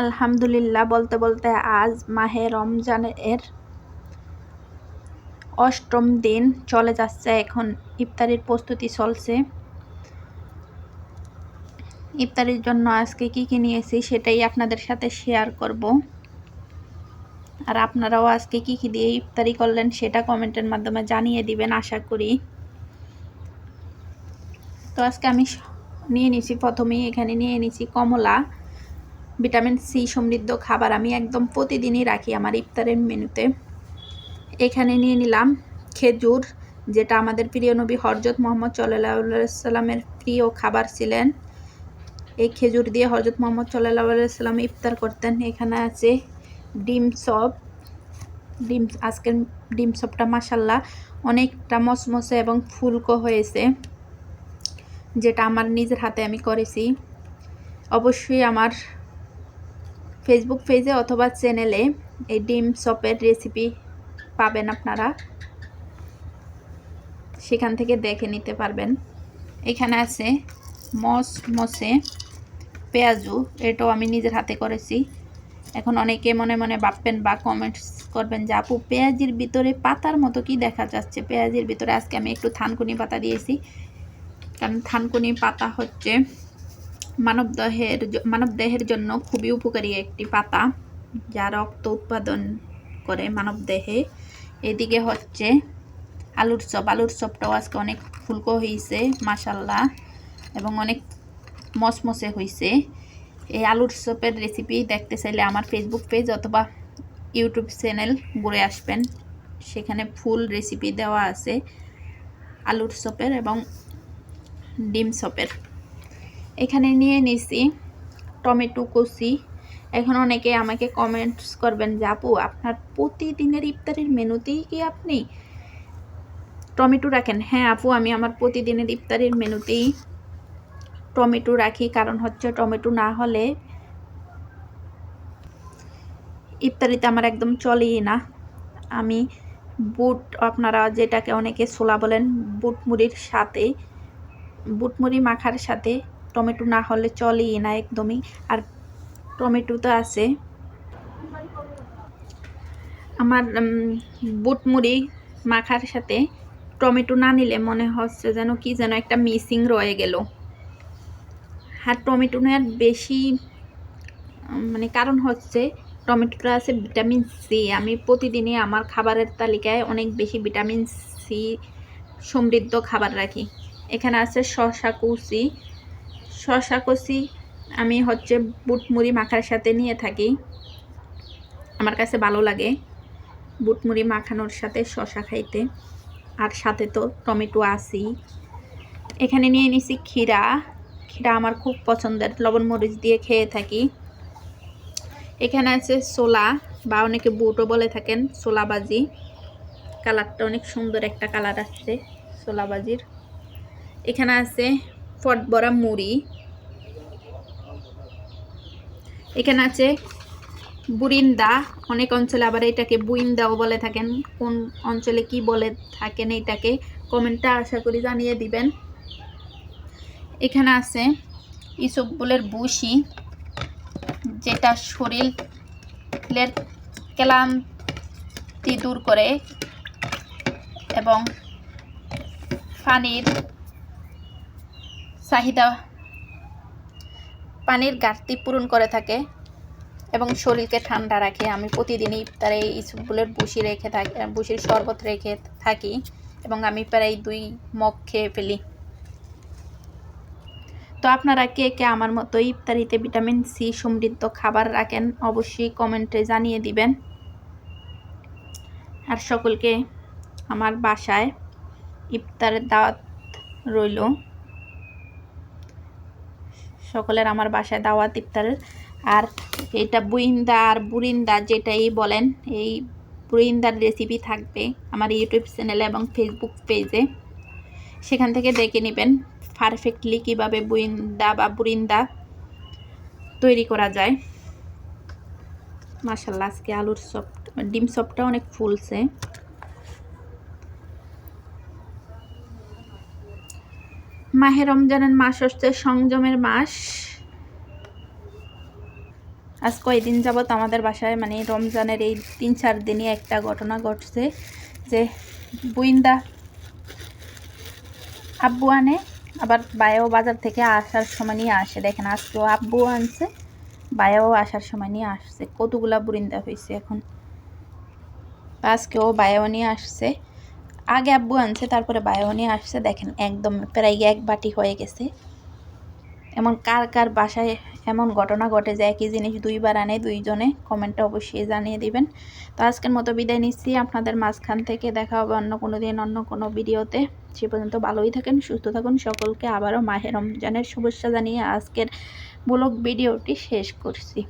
আলহামদুলিল্লাহ বলতে বলতে আজ মাহে রমজানের অষ্টম দিন চলে যাচ্ছে। এখন ইফতারির প্রস্তুতি চলছে। ইফতারির জন্য আজকে কি কি নিয়েছি সেটাই আপনাদের সাথে শেয়ার করব। আর আপনারাও আজকে কি কি দিয়ে ইফতারি করলেন সেটা কমেন্টের মাধ্যমে জানিয়ে দিবেন, আশা করি। তো আজকে আমি নিয়ে নিছি, প্রথমেই এখানে নিয়ে নিছি কমলা। ভিটামিন সি সমৃদ্ধ খাবার আমি একদম প্রতিদিনই রাখি আমার ইফতারের মেনুতে। এখানে নিয়ে নিলাম খেজুর, যেটা আমাদের প্রিয় নবী হরজত মোহাম্মদ সাল্লামের প্রিয় খাবার ছিলেন। এই খেজুর দিয়ে হরজত মোহাম্মদ সাল্লাহ সাল্লাম ইফতার করতেন। এখানে আছে ডিম সপ ডিম, আজকের ডিম সপটা মাসাল্লাহ অনেকটা মসমসে এবং ফুলকো হয়েছে, যেটা আমার নিজের হাতে আমি করেছি। অবশ্যই আমার ফেসবুক পেজে অথবা চ্যানেলে এই ডিম সপের রেসিপি পাবেন আপনারা। সেখান থেকে দেখে নিতে পারবেন। এখানে আছে মস, মসে পেঁয়াজু, এটাও আমি নিজের হাতে করেছি। এখন অনেকে মনে মনে ভাববেন বা কমেন্টস করবেন যে, আপু, পেঁয়াজির ভিতরে পাতার মতো কি দেখা যাচ্ছে? পেঁয়াজির ভিতরে আজকে আমি একটু থানকুনি পাতা দিয়েছি। কারণ থানকুনি পাতা হচ্ছে মানবদেহের মানবদেহের জন্য খুবই উপকারী একটি পাতা, যা রক্ত উৎপাদন করে মানবদেহে। এদিকে হচ্ছে আলুর চপ। আলুর চপটাও আজকে অনেক ফুলকো হয়েছে মাসাল্লাহ এবং অনেক মসমসে হয়েছে এই আলুর চপের রেসিপি দেখতে চাইলে আমার ফেসবুক পেজ অথবা ইউটিউব চ্যানেল ঘুরে আসবেন। সেখানে ফুল রেসিপি দেওয়া আছে আলুর চপের এবং ডিম চপের। এখানে নিয়ে নিছি টমেটো কষি এখন অনেকে আমাকে কমেন্টস করবেন, যে আপু, আপনার প্রতিদিনের ইফতারের মেনুতেই কি আপনি টমেটো রাখেন? হ্যাঁ আপু, আমি আমার প্রতিদিনের ইফতারের মেনুতেই টমেটো রাখি, কারণ হচ্ছে টমেটো না হলে ইফতারিতে আমার একদম চলেই না। আমি বুট, আপনারা যেটাকে অনেকে ছোলা বলেন বুট মুড়ির সাথে, বুটমুড়ি মাখার সাথে টমেটো না হলে চলেই না একদমই। আর টমেটো তো আছে। আমার বুটমুড়ি মাখার সাথে টমেটো না নিলে মনে হচ্ছে যেন কি যেন একটা মিসিং রয়ে গেল। আর টমেটো নেওয়ার বেশি মানে কারণ হচ্ছে টমেটোটা আছে ভিটামিন সি। আমি প্রতিদিনই আমার খাবারের তালিকায় অনেক বেশি ভিটামিন সি সমৃদ্ধ খাবার রাখি। এখানে আছে শশা কুচি শশা কষি, আমি হচ্ছে বুট মুড়ি মাখার সাথে নিয়ে থাকি। আমার কাছে ভালো লাগে বুট মুড়ি মাখানোর সাথে শশা খাইতে। আর সাথে তো টমেটো আসি এখানে নিয়ে নিছি ক্ষীরা। ক্ষীরা আমার খুব পছন্দের, লবণ মরিচ দিয়ে খেয়ে থাকি। এখানে আছে সোলা বা অনেকে বুটও বলে থাকেন সোলাবাজি কালারটা অনেক সুন্দর একটা কালার আসছে সোলাবাজির এখানে আছে ফটবরা মুড়ি। এখানে আছে বুরিন্দা। অনেক অঞ্চলে আবার এটাকে বুইন্দাও বলে থাকেন। কোন অঞ্চলে কি বলে থাকেন এটাকে কমেন্টটা আশা করি জানিয়ে দিবেন। এখানে আছে ইসবগুলের বুশি যেটা শরীরের ক্লান্তি দূর করে এবং পানির চাহিদা পানির ঘাটতি পূরণ করে থাকে এবং শরীরকে ঠান্ডা রাখে। আমি প্রতিদিনই ইফতারে ইসবগুলের বুসি রেখে থাকি বুসির শরবত রেখে থাকি এবং আমি প্রায় দুই মগ খেয়ে ফেলি। তো আপনারা কে কে আমার মতো ইফতারিতে ভিটামিন সি সমৃদ্ধ খাবার রাখেন অবশ্যই কমেন্টে জানিয়ে দিবেন। আর সকলকে আমার বাসায় ইফতারের দাওয়াত রইল। সকলের আমার বাসায় দাওয়াত ইফতারের আর এটা বুইন্দা আর বুরিন্দা যেটাই বলেন, এই বুরিন্দার রেসিপি থাকবে আমার ইউটিউব চ্যানেলে এবং ফেসবুক পেজে সেখান থেকে দেখে নেবেন পারফেক্টলি কীভাবে বুইন্দা বা বুরিন্দা তৈরি করা যায়। মাসাল্লাহ আজকে আলুর সপ ডিম সপটা অনেক ফুলছে। মাহে রমজানের মাস হচ্ছে সংযমের মাস। আজ কয়েকদিন যাবৎ আমাদের বাসায় মানে রমজানের এই তিন চার দিনই একটা ঘটনা ঘটছে যে বুইন্দা আব্বু আনে, আবার বায়াও বাজার থেকে আসার সময় নিয়ে আসে। দেখেন, আজকেও আব্বু আনছে, বায়াও আসার সময় নিয়ে আসছে। কতগুলা বুরিন্দা হয়েছে এখন। আজকেও বায়াও নিয়ে আসছে। আগে আব্বু আনছে, তারপরে বায়াও নিয়ে আসছে। দেখেন, একদম প্রায় এক বাটি হয়ে গেছে। এমন কার কার বাসায় এমন ঘটনা ঘটে যে একই জিনিস দুইবার আনে, দুইজনে কমেন্টে অবশ্যই জানিয়ে দিবেন। তো আজকের মতো বিদায় নিচ্ছি। আপনাদের মাঝখান থেকে দেখা হবে অন্য কোনো দিন, অন্য কোনো ভিডিওতে। সে পর্যন্ত ভালোই থাকেন, সুস্থ থাকুন। সকলকে আবারও মাহের রমজানের শুভেচ্ছা জানিয়ে আজকের ব্লগ ভিডিওটি শেষ করছি।